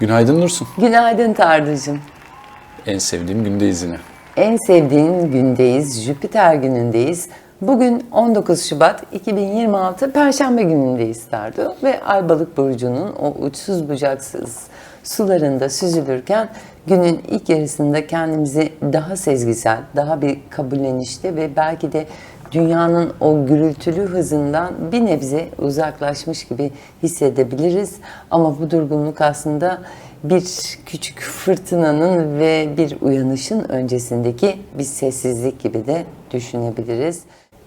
Günaydın Nursun. Günaydın Tarducuğum. En sevdiğim gündeyiz yine. En sevdiğin gündeyiz, Jüpiter günündeyiz. Bugün 19 Şubat 2026 Perşembe günündeyiz Tardu ve Ay Balık burcunun o uçsuz bucaksız sularında süzülürken günün ilk yarısında kendimizi daha sezgisel, daha bir kabullenişte ve belki de dünyanın o gürültülü hızından bir nebze uzaklaşmış gibi hissedebiliriz. Ama bu durgunluk aslında bir küçük fırtınanın ve bir uyanışın öncesindeki bir sessizlik gibi de düşünebiliriz.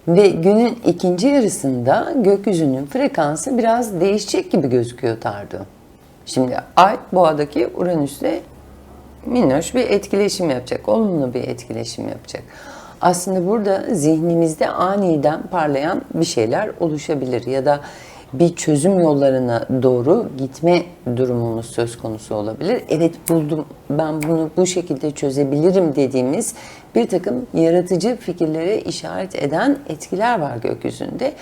Ve günün ikinci yarısında gökyüzünün frekansı biraz değişecek gibi gözüküyor Tardu. Şimdi Ay Boğa'daki Uranüs'le minnoş bir etkileşim yapacak, olumlu bir etkileşim yapacak. Aslında burada zihnimizde aniden parlayan bir şeyler oluşabilir ya da bir çözüm yollarına doğru gitme durumumuz söz konusu olabilir. Evet buldum, ben bunu bu şekilde çözebilirim dediğimiz bir takım yaratıcı fikirlere işaret eden etkiler var gökyüzünde.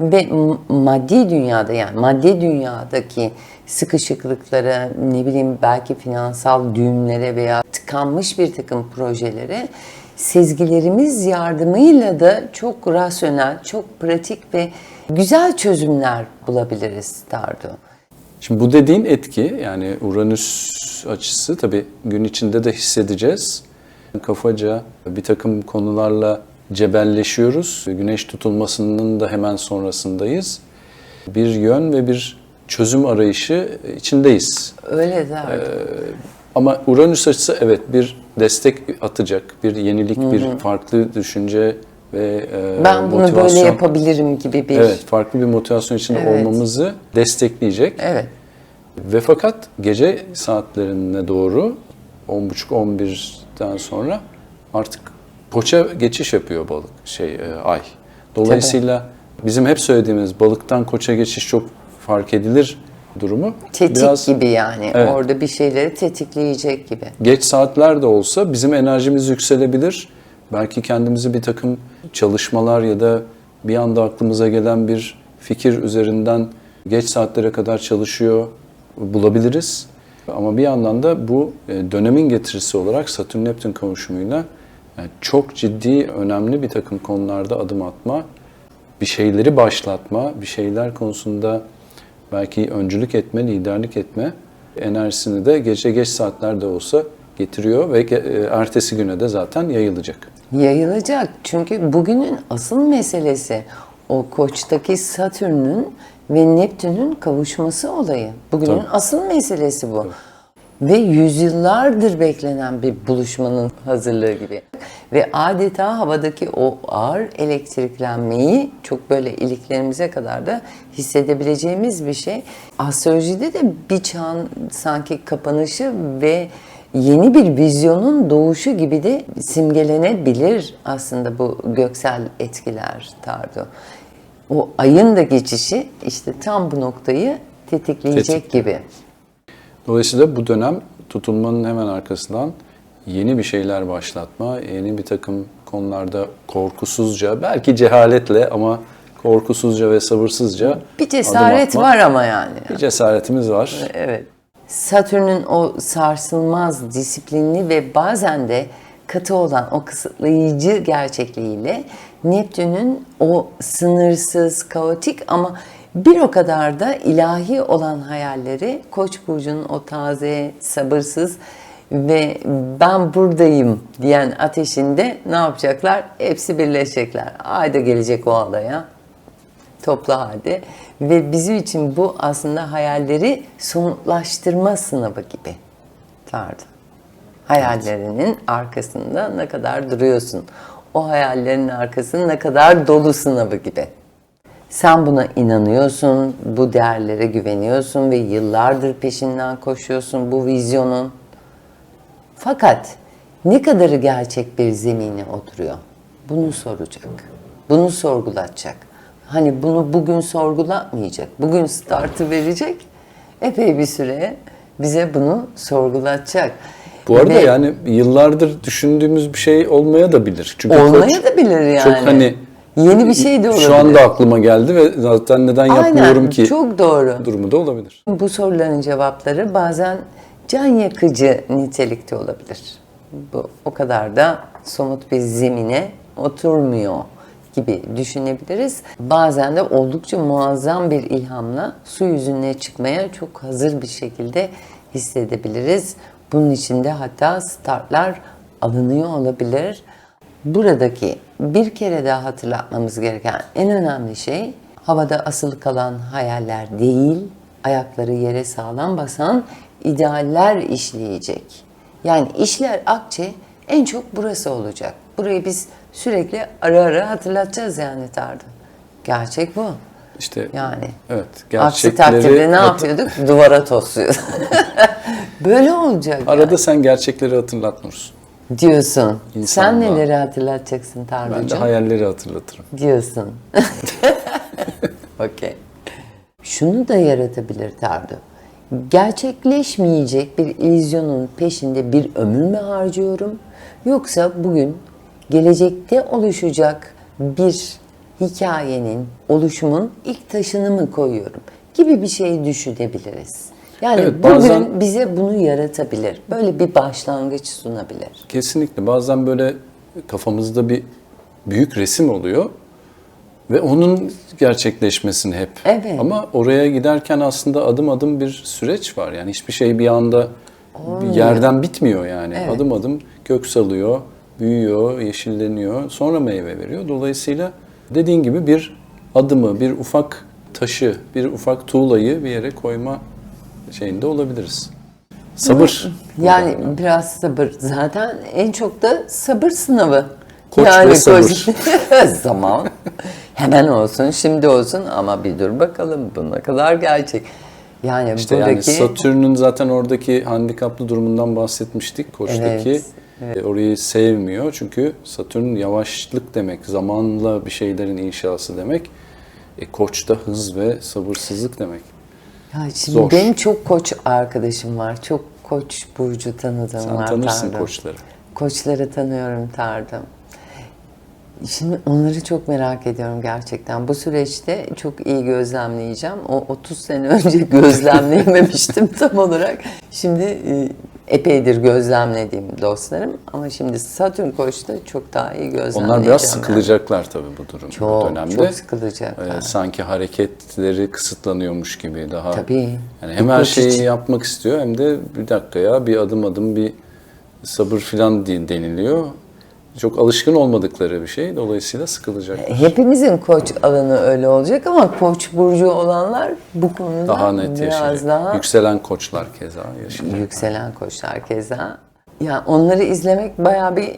Ve maddi dünyada yani maddi dünyadaki sıkışıklıklara, ne bileyim belki finansal düğümlere veya tıkanmış bir takım projelere sezgilerimiz yardımıyla da çok rasyonel, çok pratik ve güzel çözümler bulabiliriz Tardu. Şimdi bu dediğin etki yani Uranüs açısı tabii gün içinde de hissedeceğiz. Kafaca bir takım konularla cebelleşiyoruz. Güneş tutulmasının da hemen sonrasındayız. Bir yön ve bir çözüm arayışı içindeyiz. Öyle Tardu. Ama Uranüs açısı evet bir destek atacak, bir yenilik, bir farklı düşünce ve e, ben bunu böyle motivasyon. yapabilirim gibi bir... Evet, farklı bir motivasyon içinde Evet. olmamızı destekleyecek. Evet. Ve fakat gece saatlerine doğru 10.30-11'den sonra artık poça geçiş yapıyor balık şey e, ay. Dolayısıyla bizim hep söylediğimiz balıktan koça geçiş çok fark edilir durumu. Tetik biraz gibi yani. Evet. Orada bir şeyleri tetikleyecek gibi. geç saatler de olsa bizim enerjimiz yükselebilir. Belki kendimizi bir takım çalışmalar ya da bir anda aklımıza gelen bir fikir üzerinden geç saatlere kadar çalışıyor bulabiliriz. Ama bir yandan da bu e, dönemin getirisi olarak Satürn-Neptün kavuşumuyla yani çok ciddi, önemli bir takım konularda adım atma, bir şeyleri başlatma, bir şeyler konusunda belki öncülük etme, liderlik etme enerjisini de gece geç saatlerde olsa getiriyor ve e, ertesi güne de zaten yayılacak. Yayılacak. Çünkü bugünün asıl meselesi o koçtaki Satürn'ün ve Neptün'ün kavuşması olayı. Bugünün Tabii. asıl meselesi bu. Ve yüzyıllardır beklenen bir buluşmanın hazırlığı gibi. Ve adeta havadaki o ağır elektriklenmeyi çok böyle iliklerimize kadar da hissedebileceğimiz bir şey. Astrolojide de bir çağın sanki kapanışı ve yeni bir vizyonun doğuşu gibi de simgelenebilir aslında bu göksel etkiler Tardu. O ayın da geçişi işte tam bu noktayı tetikleyecek Tetikliyor. gibi. Dolayısıyla bu dönem tutulmanın hemen arkasından yeni bir şeyler başlatma, yeni bir takım konularda korkusuzca, belki cehaletle ama korkusuzca ve sabırsızca Bir adım cesaret atma. var ama yani. Bir cesaretimiz var. Evet. Satürn'ün o sarsılmaz, disiplinli ve bazen de katı olan o kısıtlayıcı gerçekliğiyle Neptün'ün o sınırsız, kaotik ama bir o kadar da ilahi olan hayalleri Koç burcunun o taze, sabırsız ve ben buradayım diyen ateşinde ne yapacaklar? Hepsi birleşecekler. Ayda gelecek o alaya toplu halde ve bizim için bu aslında hayalleri somutlaştırma sınavı gibi Tardı. Hayallerinin arkasında ne kadar duruyorsun? O hayallerin arkasında ne kadar dolu sınavı gibi. Sen buna inanıyorsun, bu değerlere güveniyorsun ve yıllardır peşinden koşuyorsun bu vizyonun. Fakat ne kadarı gerçek bir zemine oturuyor? Bunu soracak. Bunu sorgulatacak. Hani bunu bugün sorgulatmayacak. Bugün startı verecek. Epey bir süre bize bunu sorgulatacak. Bu arada Ve yani yıllardır düşündüğümüz bir şey olmaya da bilir. Çünkü olmaya koç da bilir yani. çok hani yeni bir şey de olabilir. Şu anda aklıma geldi ve zaten neden yapmıyorum Aynen, ki çok doğru. durumu da olabilir. Bu soruların cevapları bazen can yakıcı nitelikte olabilir. Bu o kadar da somut bir zemine oturmuyor gibi düşünebiliriz. Bazen de oldukça muazzam bir ilhamla su yüzüne çıkmaya çok hazır bir şekilde hissedebiliriz. Bunun için de hatta startlar alınıyor olabilir. Buradaki bir kere daha hatırlatmamız gereken en önemli şey havada asılı kalan hayaller değil, ayakları yere sağlam basan idealler işleyecek. Yani işler akçe en çok burası olacak. Burayı biz sürekli ara ara hatırlatacağız yani Tardı. Gerçek bu. İşte Yani. evet Aksi gerçekleri takdirde ne yapıyorduk? Duvara tosluyorduk. Böyle olacak yani. Arada sen gerçekleri hatırlat Diyorsun. Sen İnsanlığa. neleri hatırlatacaksın Ben de hayalleri hatırlatırım. diyorsun. Okey. Şunu da yaratabilir Tardu. Gerçekleşmeyecek bir illüzyonun peşinde bir ömür mü harcıyorum? Yoksa bugün gelecekte oluşacak bir hikayenin, oluşumun ilk taşını mı koyuyorum? Gibi bir şey düşünebiliriz. Yani Evet, bugün bazen- bize bunu yaratabilir. Böyle bir başlangıç sunabilir. Kesinlikle. Bazen böyle kafamızda bir büyük resim oluyor ve onun gerçekleşmesini hep. Evet. Ama oraya giderken aslında adım adım bir süreç var. Yani hiçbir şey bir anda bir yerden bitmiyor yani. Adım adım kök salıyor, büyüyor, yeşilleniyor, sonra meyve veriyor. Dolayısıyla dediğin gibi bir adımı, bir ufak taşı, bir ufak tuğlayı bir yere koyma şeyinde olabiliriz. Sabır. Yani biraz sabır. Zaten en çok da sabır sınavı. Koç yani ve sabır. Zaman. Hemen olsun, şimdi olsun ama bir dur bakalım bu ne kadar gerçek. Yani İşte yani buradaki Satürn'ün zaten oradaki handikaplı durumundan bahsetmiştik. Koç'taki Evet, e, orayı sevmiyor. Çünkü Satürn yavaşlık demek, zamanla bir şeylerin inşası demek. E, Koç da hız ve sabırsızlık demek. Ya şimdi zor. benim çok koç arkadaşım var. Çok koç burcu tanıdığım Sen var. tanırsın Tardım. koçları. Koçları tanıyorum Tardım. Şimdi onları çok merak ediyorum gerçekten. Bu süreçte çok iyi gözlemleyeceğim. O 30 sene önce gözlemleyememiştim tam olarak. Şimdi e, epeydir gözlemlediğim dostlarım ama şimdi Satürn Koç'ta çok daha iyi gözlemleyeceğim. Onlar biraz yani. sıkılacaklar tabii bu durum bu Çok, dönemde. çok sıkılacaklar. E, sanki hareketleri kısıtlanıyormuş gibi daha. Tabii. Yani hem her şeyi için. yapmak istiyor hem de bir dakika ya bir adım adım bir sabır filan deniliyor. Çok alışkın olmadıkları bir şey. Dolayısıyla sıkılacak. Hepimizin koç alanı öyle olacak ama koç burcu olanlar bu konuda Daha net biraz yaşayacak. daha Yükselen koçlar keza yaşayacak. Yükselen koçlar keza. Ya onları izlemek bayağı bir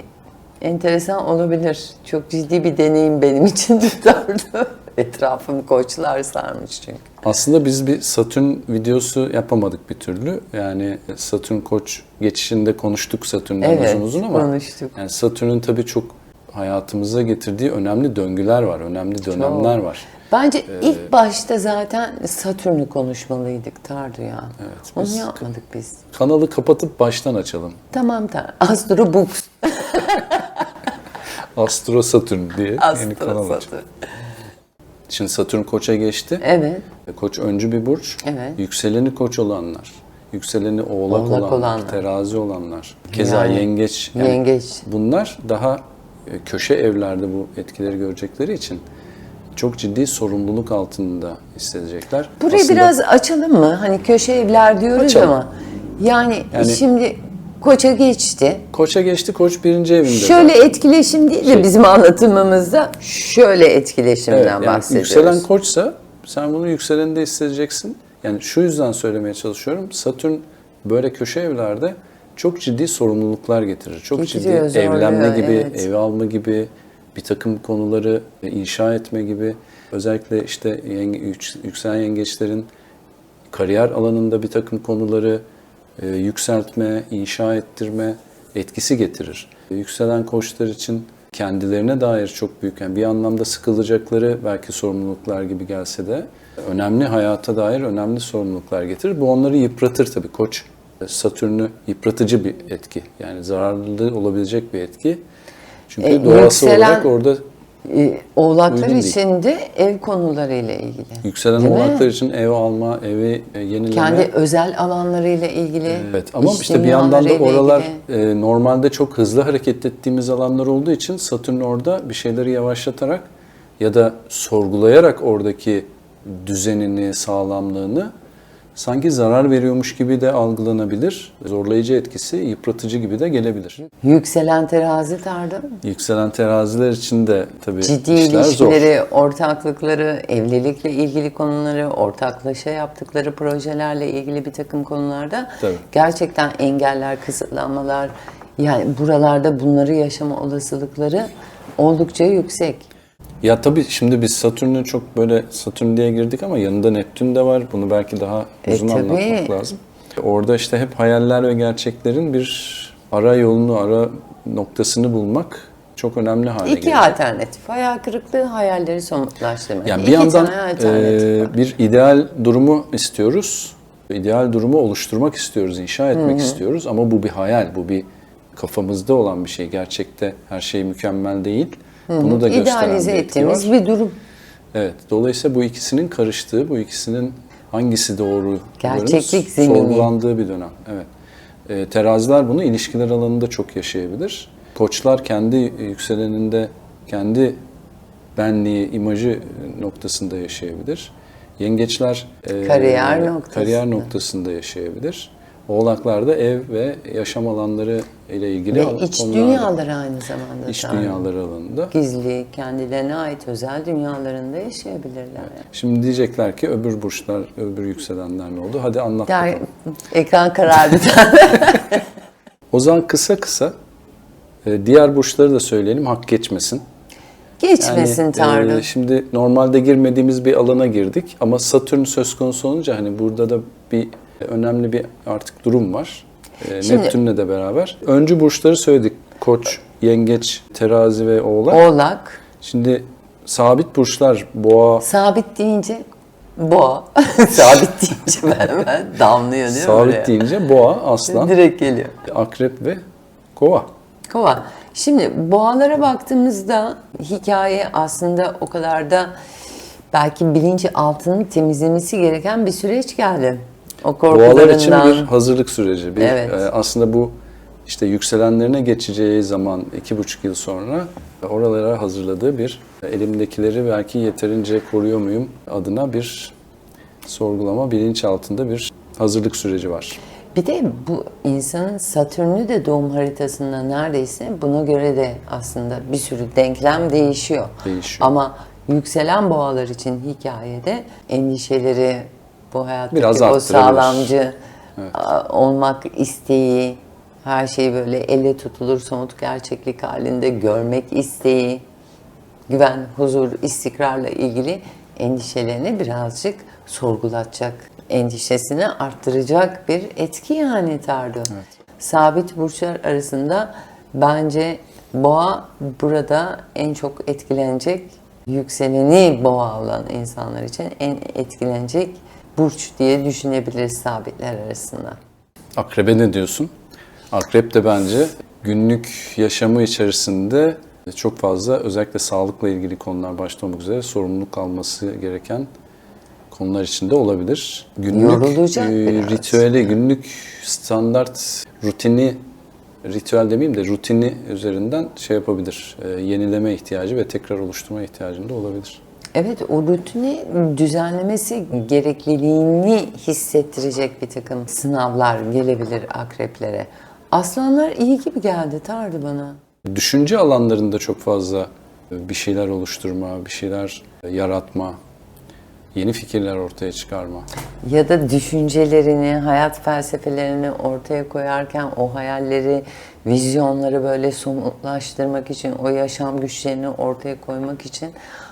enteresan olabilir. Çok ciddi bir deneyim benim için tutardı. Etrafım koçlar sarmış çünkü. Aslında biz bir Satürn videosu yapamadık bir türlü. Yani Satürn koç geçişinde konuştuk Satürn'den Evet, uzun uzun ama konuştuk. yani Satürn'ün tabii çok hayatımıza getirdiği önemli döngüler var, önemli dönemler var. Bence Ee, ilk başta zaten Satürn'ü konuşmalıydık Tardu ya. Evet, Onu biz- yapmadık biz. Kanalı kapatıp baştan açalım. Tamam tamam. Astro Books. Astro Satürn diye yeni Astro kanal açalım. Şimdi Satürn koça geçti. Evet. Koç öncü bir burç. Evet. Yükseleni koç olanlar, yükseleni oğlak, Oğlak olanlar, olanlar. terazi olanlar, keza Yani, yengeç. yengeç. Bunlar daha e, köşe evlerde bu etkileri görecekleri için çok ciddi sorumluluk altında hissedecekler. Burayı Aslında biraz açalım mı? Hani köşe evler diyoruz Açalım. ama yani, Yani- şimdi koça geçti. Koça geçti, koç birinci evinde. Şöyle zaten. etkileşim değil de Şey- bizim anlatımımızda şöyle etkileşimden Evet, yani bahsediyoruz. yükselen koçsa sen bunu yükseleninde hissedeceksin. Yani şu yüzden söylemeye çalışıyorum. Satürn böyle köşe evlerde çok ciddi sorumluluklar getirir. Çok Getiriyor, ciddi evlenme gibi, evet. ev alma gibi, bir takım konuları inşa etme gibi. Özellikle işte yenge, yük- yükselen yengeçlerin kariyer alanında bir takım konuları yükseltme, inşa ettirme etkisi getirir. E, Yükselen koçlar için kendilerine dair çok büyük, yani bir anlamda sıkılacakları belki sorumluluklar gibi gelse de önemli hayata dair önemli sorumluluklar getirir. Bu onları yıpratır tabii. Koç e, Satürn'ü yıpratıcı bir etki. Yani zararlı olabilecek bir etki. Çünkü E, doğası yükselen- olarak orada oğlaklar Uygun değil. için de ev konularıyla ilgili. Yükselen Değil mi? oğlaklar için ev alma, evi e, yenileme. Kendi özel alanlarıyla ilgili. Evet ama iş işte bir yandan da oralar ilgili. e, normalde çok hızlı hareket ettiğimiz alanlar olduğu için Satürn orada bir şeyleri yavaşlatarak ya da sorgulayarak oradaki düzenini, sağlamlığını sanki zarar veriyormuş gibi de algılanabilir. Zorlayıcı etkisi yıpratıcı gibi de gelebilir. Yükselen terazi tardı. Yükselen teraziler için de tabii Ciddi işler zor. ilişkileri, ortaklıkları, evlilikle ilgili konuları, ortaklaşa yaptıkları projelerle ilgili bir takım konularda Tabii. gerçekten engeller, kısıtlanmalar, yani buralarda bunları yaşama olasılıkları oldukça yüksek. Ya tabii şimdi biz Satürn'ü çok böyle Satürn diye girdik ama yanında Neptün de var. Bunu belki daha E, uzun tabii. anlatmak lazım. Orada işte hep hayaller ve gerçeklerin bir ara yolunu, ara noktasını bulmak çok önemli hale İki geliyor. alternatif. Hayal kırıklığı, hayalleri somutlaştırmak. Yani bir İki yandan tane alternatif e, bir ideal durumu istiyoruz. İdeal durumu oluşturmak istiyoruz, inşa etmek istiyoruz ama bu bir hayal, bu bir kafamızda olan bir şey. Gerçekte her şey mükemmel değil. Bunu da gösteren İdealize bir etki ettiğimiz bir durum. Evet. Dolayısıyla bu ikisinin karıştığı, bu ikisinin hangisi doğru Gerçeklik zemini. sorgulandığı bir dönem. Evet. Ee, teraziler bunu ilişkiler alanında çok yaşayabilir. Koçlar kendi yükseleninde, kendi benliği, imajı noktasında yaşayabilir. Yengeçler e, Kariyer noktasında. kariyer noktasında yaşayabilir. Oğlaklar da ev ve yaşam alanları ile ilgili Ve iç konularda. dünyaları aynı zamanda. iç Tanrı. dünyaları alanında. Gizli, kendilerine ait özel dünyalarında yaşayabilirler. Yani. Şimdi diyecekler ki öbür burçlar, öbür yükselenler ne oldu? Hadi anlat Der, ekran karardı. O zaman kısa kısa e, diğer burçları da söyleyelim hak geçmesin. Geçmesin Yani, Tanrı. e, şimdi normalde girmediğimiz bir alana girdik ama Satürn söz konusu olunca hani burada da bir önemli bir artık durum var. E, Şimdi- Neptün'le de beraber. Öncü burçları söyledik. Koç, Yengeç, Terazi ve Oğlak. Oğlak, Şimdi sabit burçlar Boğa, sabit deyince boğa. sabit deyince ben hemen damlıyor değil mi? sabit deyince Boğa, Aslan, Direkt geliyor. Akrep ve Kova. Kova. Şimdi boğalara baktığımızda hikaye aslında o kadar da belki bilinci altını temizlemesi gereken bir süreç geldi. O korkularından. Boğalar için bir hazırlık süreci. Bir, Evet. e, aslında bu işte yükselenlerine geçeceği zaman iki buçuk yıl sonra oralara hazırladığı bir elimdekileri belki yeterince koruyor muyum adına bir sorgulama bilinç altında bir hazırlık süreci var. Bir de bu insanın Satürn'ü de doğum haritasında neredeyse buna göre de aslında bir sürü denklem değişiyor. Değişiyor. Ama yükselen boğalar için hikayede endişeleri, bu hayattaki Biraz o sağlamcı a, olmak isteği, her şeyi böyle elle tutulur somut gerçeklik halinde görmek isteği, güven, huzur, istikrarla ilgili endişelerini birazcık sorgulatacak, endişesini arttıracak bir etki yani Tardu. Sabit burçlar arasında bence boğa burada en çok etkilenecek, yükseleni boğa olan insanlar için en etkilenecek burç diye düşünebiliriz sabitler arasında. Akrebe ne diyorsun? Akrep de bence günlük yaşamı içerisinde çok fazla özellikle sağlıkla ilgili konular başta olmak üzere sorumluluk alması gereken konular içinde olabilir. Günlük e, ritüeli, günlük standart rutini, ritüel demeyeyim de rutini üzerinden şey yapabilir. E, yenileme ihtiyacı ve tekrar oluşturma ihtiyacında olabilir. Evet, o rutini düzenlemesi gerekliliğini hissettirecek bir takım sınavlar gelebilir akreplere. Aslanlar iyi gibi geldi Tardı bana. Düşünce alanlarında çok fazla e, bir şeyler oluşturma, bir şeyler e, yaratma, yeni fikirler ortaya çıkarma. Ya da düşüncelerini, hayat felsefelerini ortaya koyarken o hayalleri, vizyonları böyle somutlaştırmak için, o yaşam güçlerini ortaya koymak için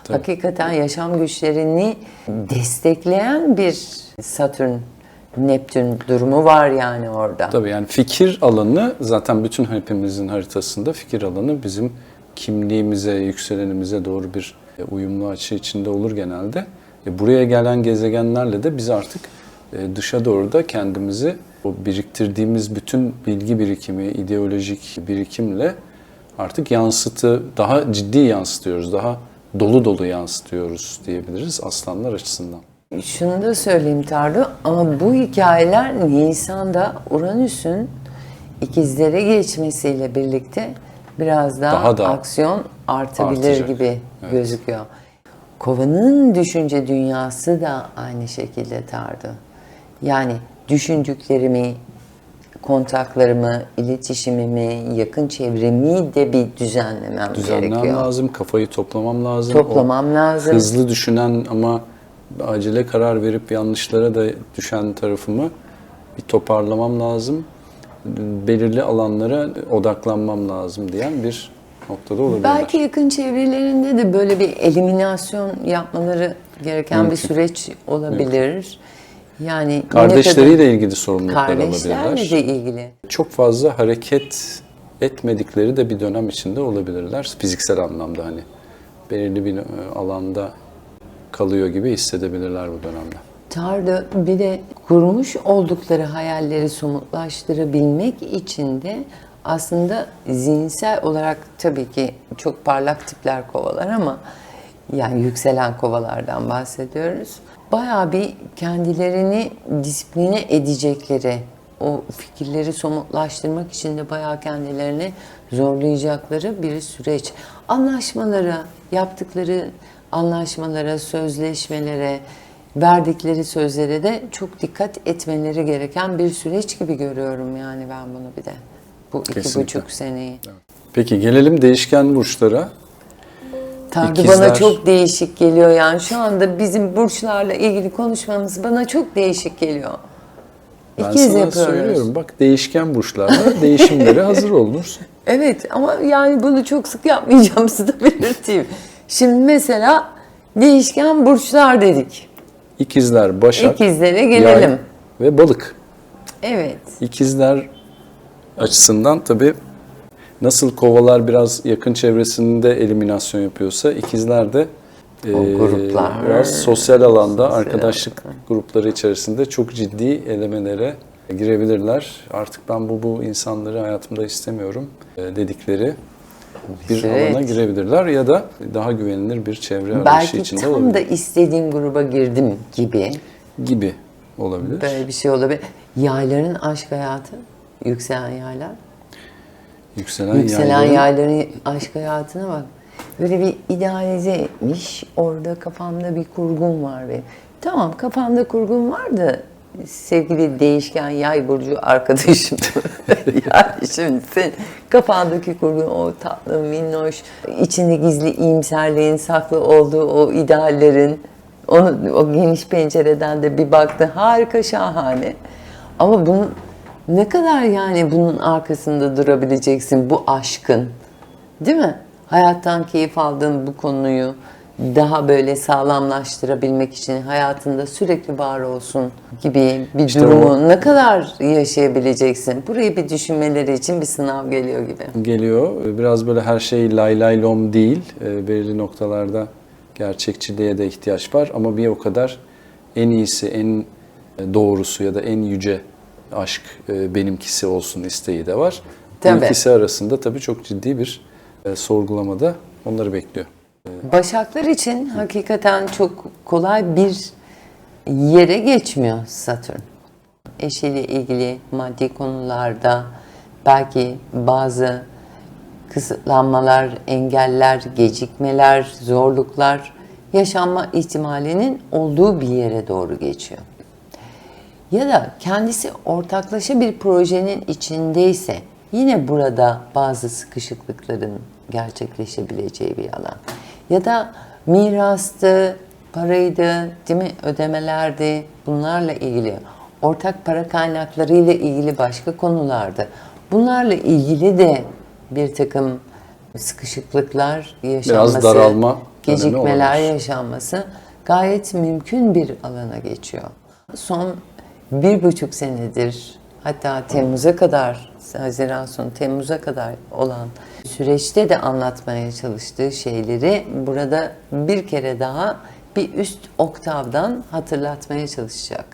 hakikaten yaşam güçlerini destekleyen bir Satürn, Neptün durumu var yani orada. Tabii yani fikir alanı zaten bütün hepimizin haritasında fikir alanı bizim kimliğimize, yükselenimize doğru bir e, uyumlu açı içinde olur genelde. E, Buraya gelen gezegenlerle de biz artık e, dışa doğru da kendimizi o biriktirdiğimiz bütün bilgi birikimi, ideolojik birikimle artık yansıtı daha ciddi yansıtıyoruz, daha dolu dolu yansıtıyoruz diyebiliriz aslanlar açısından. Şunu da söyleyeyim Tardu ama bu hikayeler Nisan'da Uranüs'ün ikizlere geçmesiyle birlikte biraz daha, Daha da aksiyon artabilir artacak. gibi Evet. gözüküyor. Kovanın düşünce dünyası da aynı şekilde Tardu. Yani düşündüklerimi, kontaklarımı, iletişimimi, yakın çevremi de bir düzenlemem Düzenlemem gerekiyor. lazım, kafayı toplamam lazım. Toplamam O lazım. Hızlı düşünen ama acele karar verip yanlışlara da düşen tarafımı bir toparlamam lazım. Belirli alanlara odaklanmam lazım diyen bir noktada olabilir. Belki yakın çevrelerinde de böyle bir eliminasyon yapmaları gereken bir Mümkün. süreç olabilir. Yani Kardeşleriyle ilgili sorumluluklar kadar- kardeşlerle alabilirler. de ilgili. Çok fazla hareket etmedikleri de bir dönem içinde olabilirler. Fiziksel anlamda hani belirli bir e, alanda kalıyor gibi hissedebilirler bu dönemde. Tardı bir de kurmuş oldukları hayalleri somutlaştırabilmek için de aslında zihinsel olarak tabii ki çok parlak tipler kovalar ama yani yükselen kovalardan bahsediyoruz. Bayağı bir kendilerini disipline edecekleri, o fikirleri somutlaştırmak için de bayağı kendilerini zorlayacakları bir süreç. Anlaşmalara, yaptıkları anlaşmalara, sözleşmelere, verdikleri sözlere de çok dikkat etmeleri gereken bir süreç gibi görüyorum yani ben bunu bir de. Bu iki Kesinlikle. buçuk seneyi. Peki gelelim değişken burçlara. Tardı İkizler. bana çok değişik geliyor yani şu anda bizim burçlarla ilgili konuşmamız bana çok değişik geliyor. Ben İkiz sana yapıyoruz. söylüyorum bak değişken burçlarla değişimlere hazır olunuz. Evet ama yani bunu çok sık yapmayacağım size de belirteyim. Şimdi mesela değişken burçlar dedik. İkizler, Başak, İkizlere Yay gelelim. ve Balık. Evet. İkizler açısından tabii nasıl kovalar biraz yakın çevresinde eliminasyon yapıyorsa ikizler de e, gruplar, biraz sosyal alanda sosyal arkadaşlık grupları içerisinde çok ciddi elemelere girebilirler. Artık ben bu bu insanları hayatımda istemiyorum dedikleri bir Evet. alana girebilirler ya da daha güvenilir bir çevre arayışı Belki içinde tam olabilir da istediğim gruba girdim gibi gibi olabilir. böyle bir şey olabilir. Yayların aşk hayatı, yükselen yaylar. Yükselen, Yükselen yayların- yayların aşk hayatına bak. Böyle bir idealize etmiş. Orada kafamda bir kurgum var benim. Tamam kafamda kurgum var da sevgili değişken yay burcu arkadaşım. yani şimdi sen kafandaki kurgun o tatlı, minnoş, içinde gizli iyimserliğin saklı olduğu o ideallerin onu, o geniş pencereden de bir baktı. Harika, şahane. Ama bunun ne kadar yani bunun arkasında durabileceksin bu aşkın? Değil mi? Hayattan keyif aldığın bu konuyu daha böyle sağlamlaştırabilmek için hayatında sürekli var olsun gibi bir İşte durumu o- ne kadar yaşayabileceksin? Burayı bir düşünmeleri için bir sınav geliyor gibi. geliyor. Biraz böyle her şey lay lay lom değil. E, belirli noktalarda gerçekçiliğe de ihtiyaç var ama bir o kadar en iyisi, en doğrusu ya da en yüce aşk e, benimkisi olsun isteği de var. Bu Tabii. ikisi arasında tabii çok ciddi bir e, sorgulamada onları bekliyor. Başaklar için hakikaten çok kolay bir yere geçmiyor Satürn. Eşiyle ilgili maddi konularda belki bazı kısıtlanmalar, engeller, gecikmeler, zorluklar yaşanma ihtimalinin olduğu bir yere doğru geçiyor. Ya da kendisi ortaklaşa bir projenin içindeyse yine burada bazı sıkışıklıkların gerçekleşebileceği bir alan. Ya da mirastı, paraydı, değil mi? Ödemelerdi bunlarla ilgili. Ortak para kaynaklarıyla ilgili başka konulardı. Bunlarla ilgili de bir takım sıkışıklıklar yaşanması, daralma dönemi gecikmeler yaşanması gayet mümkün bir alana geçiyor. Son bir buçuk senedir hatta Temmuz'a kadar, Haziran sonu Temmuz'a kadar olan süreçte de anlatmaya çalıştığı şeyleri burada bir kere daha bir üst oktavdan hatırlatmaya çalışacak.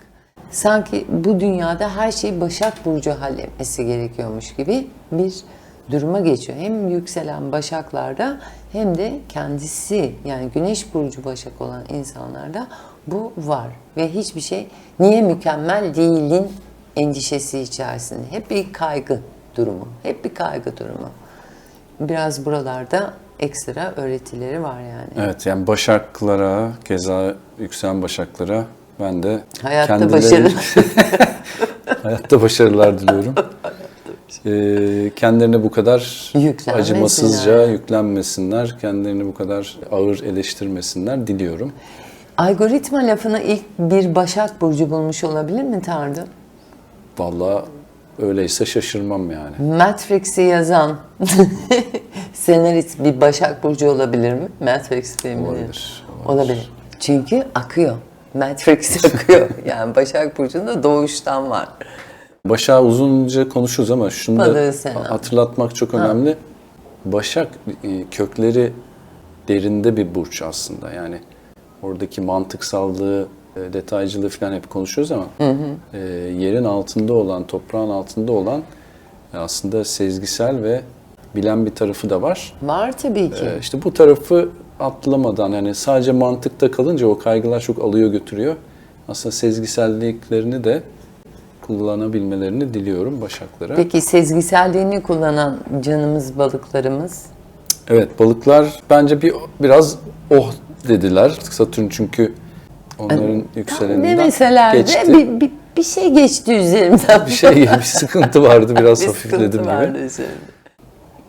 Sanki bu dünyada her şeyi Başak Burcu halletmesi gerekiyormuş gibi bir duruma geçiyor. Hem yükselen başaklarda hem de kendisi yani güneş burcu başak olan insanlarda bu var. Ve hiçbir şey niye mükemmel değilin endişesi içerisinde. Hep bir kaygı durumu. Hep bir kaygı durumu. Biraz buralarda ekstra öğretileri var yani. Evet yani başaklara, keza yükselen başaklara ben de Hayatta kendileri- başarı. hayatta başarılar diliyorum. Ee, kendilerine bu kadar Yüklenmesinler. acımasızca yüklenmesinler, kendilerini bu kadar ağır eleştirmesinler diliyorum. Algoritma lafını ilk bir Başak Burcu bulmuş olabilir mi Tanrı? Vallahi öyleyse şaşırmam yani. Matrix'i yazan senarist bir Başak Burcu olabilir mi? Matrix filminin. Olabilir, Olabilir. Çünkü akıyor. Matrix akıyor. yani Başak Burcu'nda doğuştan var. Başak'ı uzunca konuşuruz ama şunu da hatırlatmak çok önemli. Başak e, kökleri derinde bir burç aslında. Yani oradaki mantıksallığı, e, detaycılığı falan hep konuşuyoruz ama e, yerin altında olan, toprağın altında olan e, aslında sezgisel ve bilen bir tarafı da var. Var tabii ki. E, işte bu tarafı atlamadan yani sadece mantıkta kalınca o kaygılar çok alıyor götürüyor. Aslında sezgiselliklerini de kullanabilmelerini diliyorum Başaklara. Peki sezgiselliğini kullanan canımız balıklarımız Evet balıklar bence bir biraz oh dediler. Satürn çünkü onların yükseleninden demeseler geçti. de bir, bir, bir şey geçti üzerimden. bir şey bir sıkıntı vardı biraz Bir hafifledim sıkıntı gibi. vardı üzerimde.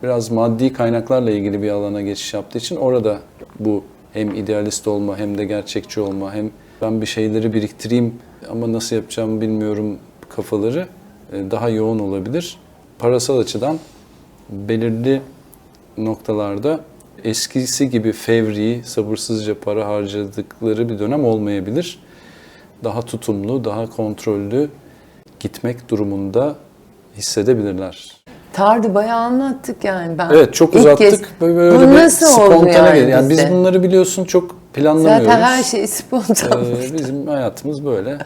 Biraz maddi kaynaklarla ilgili bir alana geçiş yaptığı için orada bu hem idealist olma hem de gerçekçi olma hem ben bir şeyleri biriktireyim ama nasıl yapacağımı bilmiyorum kafaları e, daha yoğun olabilir. Parasal açıdan belirli noktalarda eskisi gibi fevri, sabırsızca para harcadıkları bir dönem olmayabilir. Daha tutumlu, daha kontrollü gitmek durumunda hissedebilirler. Tardı bayağı anlattık yani. Ben Evet çok uzattık. kez- böyle Bu nasıl oldu spontane yani geldi. Yani biz bunları biliyorsun çok planlamıyoruz. Zaten her şey spontan. Ee, bizim hayatımız böyle.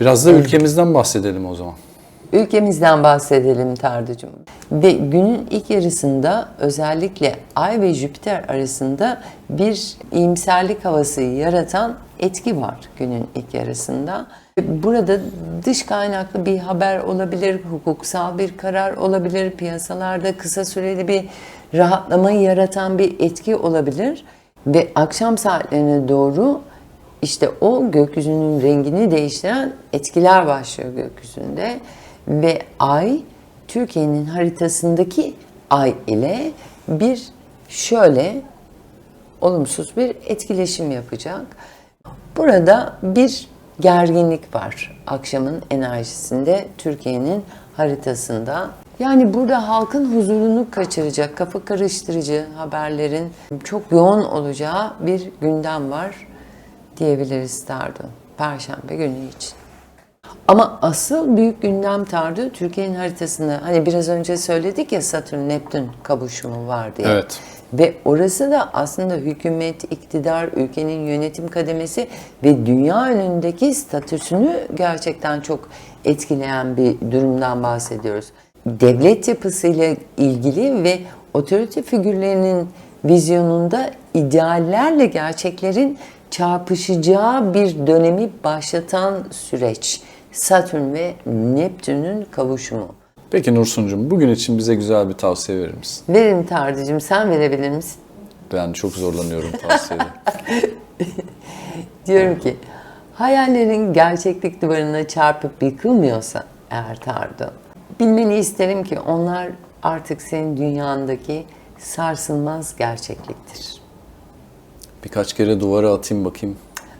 Biraz da ülkemizden bahsedelim o zaman. Ülkemizden bahsedelim Tarducuğum. Ve günün ilk yarısında özellikle Ay ve Jüpiter arasında bir iyimserlik havası yaratan etki var günün ilk yarısında. Burada dış kaynaklı bir haber olabilir, hukuksal bir karar olabilir, piyasalarda kısa süreli bir rahatlamayı yaratan bir etki olabilir. Ve akşam saatlerine doğru işte o gökyüzünün rengini değiştiren etkiler başlıyor gökyüzünde ve ay Türkiye'nin haritasındaki ay ile bir şöyle olumsuz bir etkileşim yapacak. Burada bir gerginlik var akşamın enerjisinde Türkiye'nin haritasında. Yani burada halkın huzurunu kaçıracak, kafa karıştırıcı haberlerin çok yoğun olacağı bir gündem var diyebiliriz Tardu. Perşembe günü için. Ama asıl büyük gündem Tardu Türkiye'nin haritasında hani biraz önce söyledik ya Satürn Neptün kavuşumu var diye. Evet. Ve orası da aslında hükümet, iktidar, ülkenin yönetim kademesi ve dünya önündeki statüsünü gerçekten çok etkileyen bir durumdan bahsediyoruz. Devlet yapısıyla ilgili ve otorite figürlerinin vizyonunda ideallerle gerçeklerin çarpışacağı bir dönemi başlatan süreç. Satürn ve Neptün'ün kavuşumu. Peki Nursun'cum bugün için bize güzel bir tavsiye verir misin? Verim Tardıcığım sen verebilir misin? Ben çok zorlanıyorum tavsiyede. Diyorum ki hayallerin gerçeklik duvarına çarpıp yıkılmıyorsa eğer Tardu, bilmeni isterim ki onlar artık senin dünyandaki sarsılmaz gerçekliktir. Birkaç kere duvara atayım bakayım.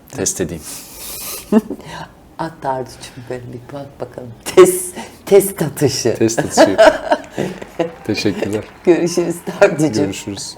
Test edeyim. At Tarducuğum böyle bir bak bakalım. Test, test atışı. Test atışı. Teşekkürler. Görüşürüz Tarducuğum. Görüşürüz.